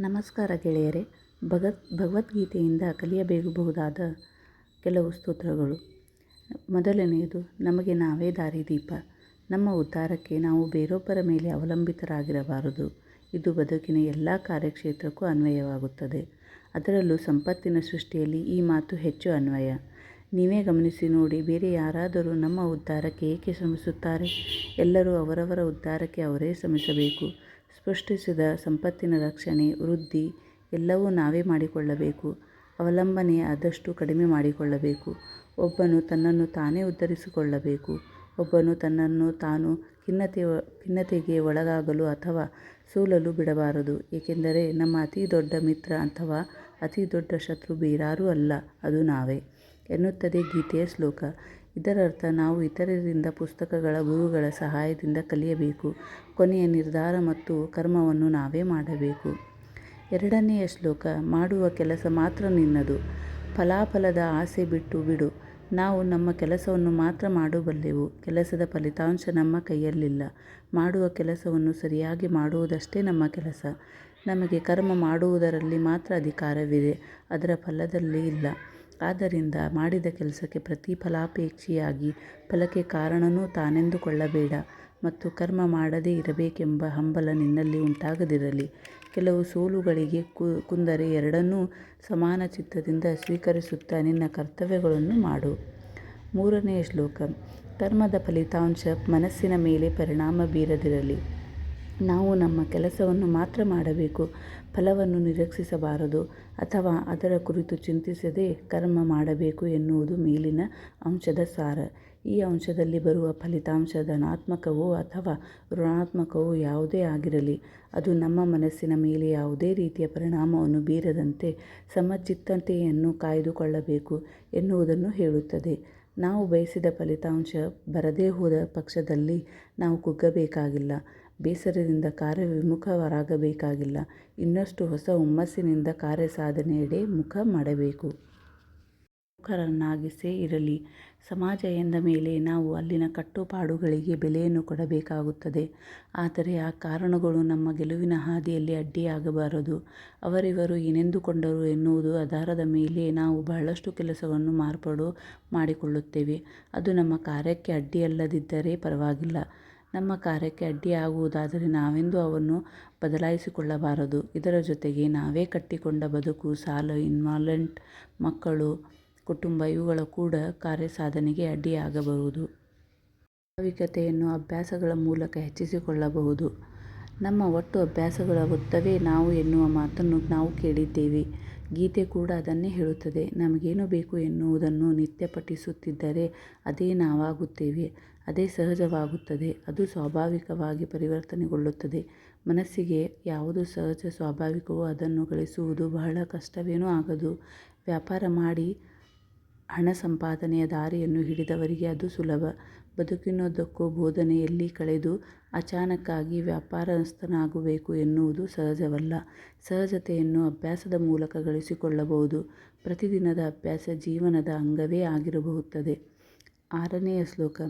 ನಮಸ್ಕಾರ ಗೆಳೆಯರೇ. ಭಗತ್, ಭಗವದ್ಗೀತೆಯಿಂದ ಕಲಿಯಬೇಕಬಹುದಾದ ಕೆಲವು ಸ್ತೋತ್ರಗಳು. ಮೊದಲನೆಯದು, ನಮಗೆ ನಾವೇ ದಾರಿದೀಪ. ನಮ್ಮ ಉದ್ಧಾರಕ್ಕೆ ನಾವು ಬೇರೊಬ್ಬರ ಮೇಲೆ ಅವಲಂಬಿತರಾಗಿರಬಾರದು. ಇದು ಬದುಕಿನ ಎಲ್ಲ ಕಾರ್ಯಕ್ಷೇತ್ರಕ್ಕೂ ಅನ್ವಯವಾಗುತ್ತದೆ. ಅದರಲ್ಲೂ ಸಂಪತ್ತಿನ ಸೃಷ್ಟಿಯಲ್ಲಿ ಈ ಮಾತು ಹೆಚ್ಚು ಅನ್ವಯ. ನೀವೇ ಗಮನಿಸಿ ನೋಡಿ, ಬೇರೆ ಯಾರಾದರೂ ನಮ್ಮ ಉದ್ಧಾರಕ್ಕೆ ಏಕೆ ಶ್ರಮಿಸುತ್ತಾರೆ? ಎಲ್ಲರೂ ಅವರವರ ಉದ್ಧಾರಕ್ಕೆ ಅವರೇ ಶ್ರಮಿಸಬೇಕು. ಸೃಷ್ಟಿಸಿದ ಸಂಪತ್ತಿನ ರಕ್ಷಣೆ, ವೃದ್ಧಿ ಎಲ್ಲವೂ ನಾವೇ ಮಾಡಿಕೊಳ್ಳಬೇಕು. ಅವಲಂಬನೆ ಆದಷ್ಟು ಕಡಿಮೆ ಮಾಡಿಕೊಳ್ಳಬೇಕು. ಒಬ್ಬನು ತನ್ನನ್ನು ತಾನೇ ಉದ್ಧರಿಸಿಕೊಳ್ಳಬೇಕು. ಒಬ್ಬನು ತನ್ನನ್ನು ತಾನು ಖಿನ್ನತೆ ಖಿನ್ನತೆಗೆ ಒಳಗಾಗಲು ಅಥವಾ ಸೋಲಲು ಬಿಡಬಾರದು. ಏಕೆಂದರೆ ನಮ್ಮ ಅತಿ ದೊಡ್ಡ ಮಿತ್ರ ಅಥವಾ ಅತಿ ದೊಡ್ಡ ಶತ್ರು ಬೇರಾರೂ ಅಲ್ಲ, ಅದು ನಾವೇ. ಎನ್ನುತ್ತದೆ ಗೀತೆಯ ಶ್ಲೋಕ. ಇದರರ್ಥ ನಾವು ಇತರರಿಂದ ಪುಸ್ತಕಗಳ ಗುರುಗಳ ಸಹಾಯದಿಂದ ಕಲಿಯಬೇಕು. ಕೊನೆಯ ನಿರ್ಧಾರ ಮತ್ತು ಕರ್ಮವನ್ನು ನಾವೇ ಮಾಡಬೇಕು. ಎರಡನೆಯ ಶ್ಲೋಕ, ಮಾಡುವ ಕೆಲಸ ಮಾತ್ರ ನಿನ್ನದು. ಫಲಾಫಲದ ಆಸೆ ಬಿಟ್ಟು ಬಿಡು. ನಾವು ನಮ್ಮ ಕೆಲಸವನ್ನು ಮಾತ್ರ ಮಾಡಬಲ್ಲೆವು ಕೆಲಸದ ಫಲಿತಾಂಶ ನಮ್ಮ ಕೈಯಲ್ಲಿಲ್ಲ. ಮಾಡುವ ಕೆಲಸವನ್ನು ಸರಿಯಾಗಿ ಮಾಡುವುದಷ್ಟೇ ನಮ್ಮ ಕೆಲಸ. ನಮಗೆ ಕರ್ಮ ಮಾಡುವುದರಲ್ಲಿ ಮಾತ್ರ ಅಧಿಕಾರವಿದೆ. ಅದರ ಫಲದಲ್ಲಿ ಇಲ್ಲ. ಆದ್ದರಿಂದ ಮಾಡಿದ ಕೆಲಸಕ್ಕೆ ಪ್ರತಿಫಲಾಪೇಕ್ಷೆಯಾಗಿ ಫಲಕ್ಕೆ ಕಾರಣನೂ ತಾನೆಂದುಕೊಳ್ಳಬೇಡ ಮತ್ತು ಕರ್ಮ ಮಾಡದೇ ಇರಬೇಕೆಂಬ ಹಂಬಲ ನಿನ್ನಲ್ಲಿ ಉಂಟಾಗದಿರಲಿ. ಕೆಲವು ಸೋಲುಗಳಿಗೆ ಕುಂದರೆ ಎರಡನ್ನೂ ಸಮಾನ ಚಿತ್ತದಿಂದ ಸ್ವೀಕರಿಸುತ್ತಾ ನಿನ್ನ ಕರ್ತವ್ಯಗಳನ್ನು ಮಾಡು. ಮೂರನೆಯ ಶ್ಲೋಕ, ಕರ್ಮದ ಫಲಿತಾಂಶ ಮನಸ್ಸಿನ ಮೇಲೆ ಪರಿಣಾಮ ಬೀರದಿರಲಿ. ನಾವು ನಮ್ಮ ಕೆಲಸವನ್ನು ಮಾತ್ರ ಮಾಡಬೇಕು, ಫಲವನ್ನು ನಿರೀಕ್ಷಿಸಬಾರದು ಅಥವಾ ಅದರ ಕುರಿತು ಚಿಂತಿಸದೆ ಕರ್ಮ ಮಾಡಬೇಕು ಎನ್ನುವುದು ಮೇಲಿನ ಅಂಶದ ಸಾರ. ಈ ಅಂಶದಲ್ಲಿ ಬರುವ ಫಲಿತಾಂಶ ಧನಾತ್ಮಕವೋ ಅಥವಾ ಋಣಾತ್ಮಕವೋ ಯಾವುದೇ ಆಗಿರಲಿ, ಅದು ನಮ್ಮ ಮನಸ್ಸಿನ ಮೇಲೆ ಯಾವುದೇ ರೀತಿಯ ಪರಿಣಾಮವನ್ನು ಬೀರದಂತೆ ಸಮಚಿತ್ತತೆಯನ್ನು ಕಾಯ್ದುಕೊಳ್ಳಬೇಕು ಎನ್ನುವುದನ್ನು ಹೇಳುತ್ತದೆ. ನಾವು ಬಯಸಿದ ಫಲಿತಾಂಶ ಬರದೇ ಹೋದ ಪಕ್ಷದಲ್ಲಿ ನಾವು ಕುಗ್ಗಬೇಕಾಗಿಲ್ಲ. ಬೇಸರದಿಂದ ಕಾರ್ಯವಿಮುಖರಾಗಬೇಕಾಗಿಲ್ಲ. ಇನ್ನಷ್ಟು ಹೊಸ ಹುಮ್ಮಸ್ಸಿನಿಂದ ಕಾರ್ಯ ಸಾಧನೆಯಡೆ ಮುಖ ಮಾಡಬೇಕು. ಮುಖರನ್ನಾಗಿಸೇ ಇರಲಿ. ಸಮಾಜ ಎಂದ ಮೇಲೆ ನಾವು ಅಲ್ಲಿನ ಕಟ್ಟುಪಾಡುಗಳಿಗೆ ಬೆಲೆಯನ್ನು ಕೊಡಬೇಕಾಗುತ್ತದೆ. ಆದರೆ ಆ ಕಾರಣಗಳು ನಮ್ಮ ಗೆಲುವಿನ ಹಾದಿಯಲ್ಲಿ ಅಡ್ಡಿಯಾಗಬಾರದು. ಅವರಿವರು ಏನೆಂದುಕೊಂಡರು ಎನ್ನುವುದು ಆಧಾರದ ಮೇಲೆ ನಾವು ಬಹಳಷ್ಟು ಕೆಲಸವನ್ನು ಮಾರ್ಪಾಡು ಮಾಡಿಕೊಳ್ಳುತ್ತೇವೆ. ಅದು ನಮ್ಮ ಕಾರ್ಯಕ್ಕೆ ಅಡ್ಡಿಯಲ್ಲದಿದ್ದರೆ ಪರವಾಗಿಲ್ಲ. ನಮ್ಮ ಕಾರ್ಯಕ್ಕೆ ಅಡ್ಡಿಯಾಗುವುದಾದರೆ ನಾವೆಂದೂ ಅವನ್ನು ಬದಲಾಯಿಸಿಕೊಳ್ಳಬಾರದು. ಇದರ ಜೊತೆಗೆ ನಾವೇ ಕಟ್ಟಿಕೊಂಡ ಬದುಕು, ಸಾಲ ಇನ್ವಾಲೆಂಟ್ ಮಕ್ಕಳು, ಕುಟುಂಬ ಇವುಗಳ ಕೂಡ ಕಾರ್ಯಸಾಧನೆಗೆ ಅಡ್ಡಿಯಾಗಬಹುದು ಸ್ವಾಭಾವಿಕತೆಯನ್ನು ಅಭ್ಯಾಸಗಳ ಮೂಲಕ ಹೆಚ್ಚಿಸಿಕೊಳ್ಳಬಹುದು. ನಮ್ಮ ಒಟ್ಟು ಅಭ್ಯಾಸಗಳ ನಾವು ಎನ್ನುವ ಮಾತನ್ನು ನಾವು ಕೇಳಿದ್ದೇವೆ. ಗೀತೆ ಕೂಡ ಅದನ್ನೇ ಹೇಳುತ್ತದೆ. ನಮಗೇನು ಬೇಕು ಎನ್ನುವುದನ್ನು ನಿತ್ಯ ಪಠಿಸುತ್ತಿದ್ದರೆ ಅದೇ ನಾವಾಗುತ್ತೇವೆ, ಅದೇ ಸಹಜವಾಗುತ್ತದೆ, ಅದು ಸ್ವಾಭಾವಿಕವಾಗಿ ಪರಿವರ್ತನೆಗೊಳ್ಳುತ್ತದೆ. ಮನಸ್ಸಿಗೆ ಯಾವುದು ಸಹಜ, ಸ್ವಾಭಾವಿಕವೋ ಅದನ್ನು ಗಳಿಸುವುದು ಬಹಳ ಕಷ್ಟವೇನೂ ಆಗದು. ವ್ಯಾಪಾರ ಮಾಡಿ ಹಣ ಸಂಪಾದನೆಯ ದಾರಿಯನ್ನು ಹಿಡಿದವರಿಗೆ ಅದು ಸುಲಭ. ಬದುಕಿನುದ್ದಕ್ಕೂ ಬೋಧನೆಯಲ್ಲಿ ಕಳೆದು ಅಚಾನಕ್ಕಾಗಿ ವ್ಯಾಪಾರಸ್ಥನಾಗಬೇಕು ಎನ್ನುವುದು ಸಹಜವಲ್ಲ. ಸಹಜತೆಯನ್ನು ಅಭ್ಯಾಸದ ಮೂಲಕ ಗಳಿಸಿಕೊಳ್ಳಬಹುದು. ಪ್ರತಿದಿನದ ಅಭ್ಯಾಸ ಜೀವನದ ಅಂಗವೇ ಆಗಿರಬಹುತ್ತದೆ. ಆರನೆಯ ಶ್ಲೋಕ,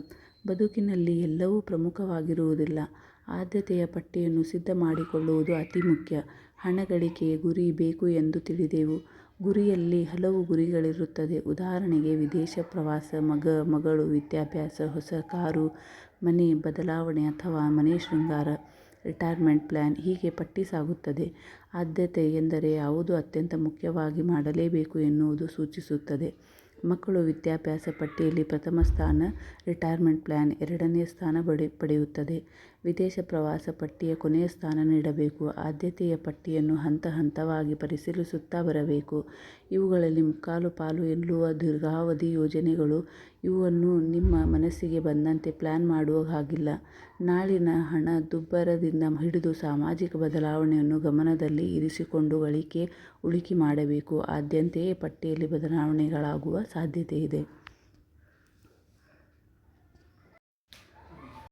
ಬದುಕಿನಲ್ಲಿ ಎಲ್ಲವೂ ಪ್ರಮುಖವಾಗಿರುವುದಿಲ್ಲ. ಆದ್ಯತೆಯ ಪಟ್ಟಿಯನ್ನು ಸಿದ್ಧ ಮಾಡಿಕೊಳ್ಳುವುದು ಅತಿ ಮುಖ್ಯ. ಹಣ ಗಳಿಕೆಯ ಗುರಿ ಬೇಕು ಎಂದು ತಿಳಿದೆವು. ಗುರಿಯಲ್ಲಿ ಹಲವು ಗುರಿಗಳಿರುತ್ತದೆ. ಉದಾಹರಣೆಗೆ, ವಿದೇಶ ಪ್ರವಾಸ, ಮಗ, ಮಗಳು, ವಿದ್ಯಾಭ್ಯಾಸ, ಹೊಸ ಕಾರು, ಮನೆ ಬದಲಾವಣೆ ಅಥವಾ ಮನೆ ಶೃಂಗಾರ, ರಿಟೈರ್ಮೆಂಟ್ ಪ್ಲ್ಯಾನ್ ಹೀಗೆ ಪಟ್ಟಿ ಸಾಗುತ್ತದೆ. ಆದ್ಯತೆ ಎಂದರೆ ಯಾವುದು ಅತ್ಯಂತ ಮುಖ್ಯವಾಗಿ ಮಾಡಲೇಬೇಕು ಎನ್ನುವುದು ಸೂಚಿಸುತ್ತದೆ. ಮಕ್ಕಳು ವಿದ್ಯಾಭ್ಯಾಸ ಪಟ್ಟಿಯಲ್ಲಿ ಪ್ರಥಮ ಸ್ಥಾನ, ರಿಟೈರ್ಮೆಂಟ್ ಪ್ಲ್ಯಾನ್ ಎರಡನೇ ಸ್ಥಾನ ಪಡೆ, ಪಡೆಯುತ್ತದೆ. ವಿದೇಶ ಪ್ರವಾಸ ಪಟ್ಟಿಯ ಕೊನೆಯ ಸ್ಥಾನ ನೀಡಬೇಕು. ಆದ್ಯತೆಯ ಪಟ್ಟಿಯನ್ನು ಹಂತ ಹಂತವಾಗಿ ಪರಿಶೀಲಿಸುತ್ತಾ ಬರಬೇಕು. ಇವುಗಳಲ್ಲಿ ಮುಕ್ಕಾಲು ಪಾಲು ಎನ್ನುವ ದೀರ್ಘಾವಧಿ ಯೋಜನೆಗಳು ಇವನ್ನು ನಿಮ್ಮ ಮನಸ್ಸಿಗೆ ಬಂದಂತೆ ಪ್ಲ್ಯಾನ್ ಮಾಡುವ ಹಾಗಿಲ್ಲ. ನಾಳಿನ ಹಣ ದುಬ್ಬರದಿಂದ ಹಿಡಿದು ಸಾಮಾಜಿಕ ಬದಲಾವಣೆಯನ್ನು ಗಮನದಲ್ಲಿ ಇರಿಸಿಕೊಂಡು ಗಳಿಕೆ, ಉಳಿಕೆ ಮಾಡಬೇಕು. ಆದ್ಯತೆಯೇ ಪಟ್ಟಿಯಲ್ಲಿ ಬದಲಾವಣೆಗಳಾಗುವ ಸಾಧ್ಯತೆ ಇದೆ